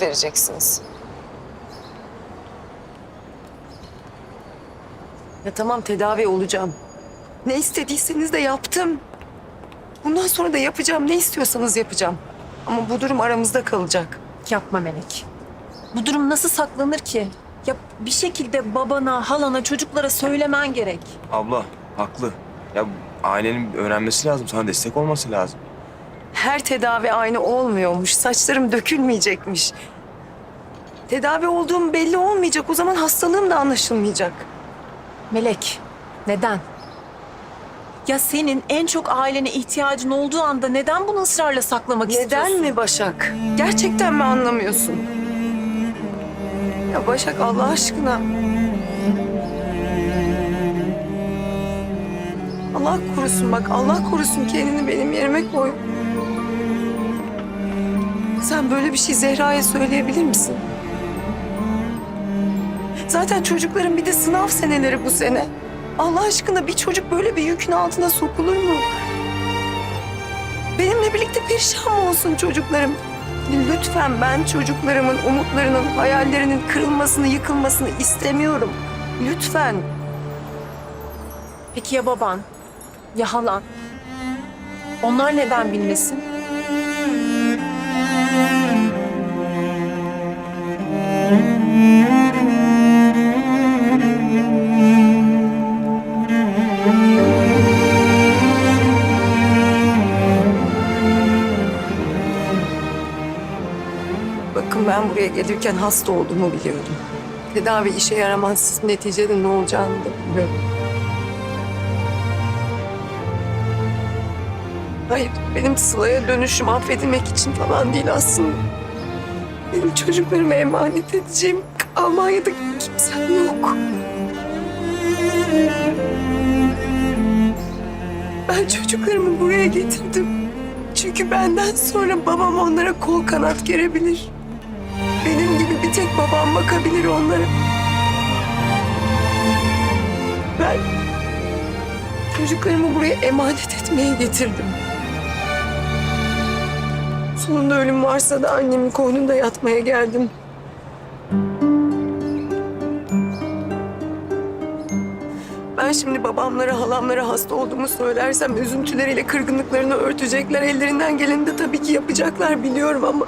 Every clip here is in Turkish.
vereceksiniz. Ya tamam tedavi olacağım. Ne istediyseniz de yaptım. Bundan sonra da yapacağım. Ne istiyorsanız yapacağım. Ama bu durum aramızda kalacak. Yapma Melek. Bu durum nasıl saklanır ki? Ya bir şekilde babana, halana, çocuklara söylemen gerek. Abla haklı. Ya ailenin öğrenmesi lazım. Sana destek olması lazım. Her tedavi aynı olmuyormuş. Saçlarım dökülmeyecekmiş. Tedavi olduğum belli olmayacak. O zaman hastalığım da anlaşılmayacak. Melek, neden? Ya senin en çok ailene ihtiyacın olduğu anda neden bunu ısrarla saklamak istiyorsun? Neden mi Başak? Gerçekten mi anlamıyorsun? Ya Başak Allah aşkına. Allah korusun bak Allah korusun kendini benim yerime koy. Sen böyle bir şey Zehra'ya söyleyebilir misin? Zaten çocukların bir de sınav seneleri bu sene. Allah aşkına bir çocuk böyle bir yükün altına sokulur mu? Benimle birlikte perişan mı olsun çocuklarım? Lütfen ben çocuklarımın umutlarının, hayallerinin kırılmasını, yıkılmasını istemiyorum. Lütfen. Peki ya baban? Ya halan? Onlar neden bilmesin? Bakın ben buraya gelirken hasta olduğumu biliyordum. Tedavi işe yaramaz. Neticede ne olacağını da biliyorum. Hayır, benim Sıla'ya dönüşüm affedilmek için falan değil aslında. Benim çocuklarıma emanet edeceğim Almanya'da kimsem yok. Ben çocuklarımı buraya getirdim. Çünkü benden sonra babam onlara kol kanat gerebilir. Benim gibi bir tek babam bakabilir onlara. Ben çocuklarımı buraya emanet etmeye getirdim. Sonunda ölüm varsa da annemin koynunda yatmaya geldim. Ben şimdi babamlara, halamlara hasta olduğumu söylersem üzüntüleriyle kırgınlıklarını örtecekler. Ellerinden geleni de tabii ki yapacaklar biliyorum ama...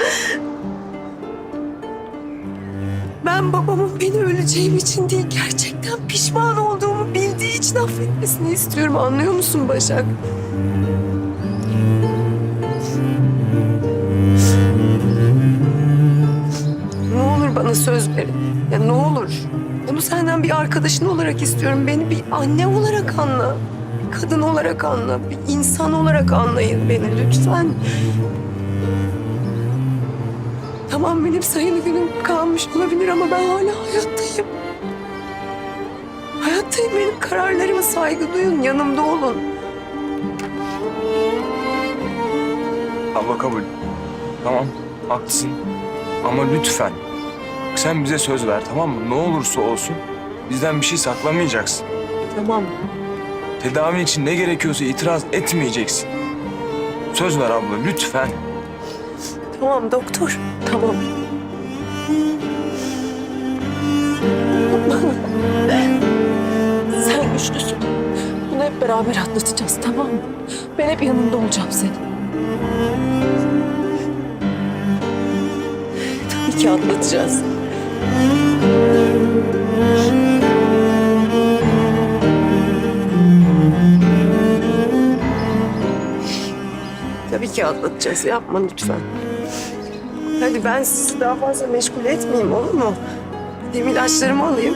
Ben babamın beni öleceğim için değil, gerçekten pişman olduğumu bildiği için affetmesini istiyorum. Anlıyor musun Başak? Verin. Ya ne olur. Bunu senden bir arkadaşın olarak istiyorum. Beni bir anne olarak anla. Bir kadın olarak anla. Bir insan olarak anlayın beni lütfen. Tamam benim sayılı günüm kalmış olabilir ama ben hala hayattayım. Hayattayım benim kararlarıma saygı duyun. Yanımda olun. Abla kabul. Tamam haklısın. Ama lütfen. Sen bize söz ver tamam mı? Ne olursa olsun bizden bir şey saklamayacaksın. Tamam. Tedavi için ne gerekiyorsa itiraz etmeyeceksin. Söz ver abla lütfen. Tamam doktor. Tamam. Sen güçlüsün. Bunu hep beraber atlatacağız tamam mı? Ben hep yanında olacağım senin. Tabii ki atlatacağız. Tabii ki atlatacağız. Yapma lütfen. Hadi ben sizi daha fazla meşgul etmeyeyim olur mu? Gideyim ilaçlarımı alayım.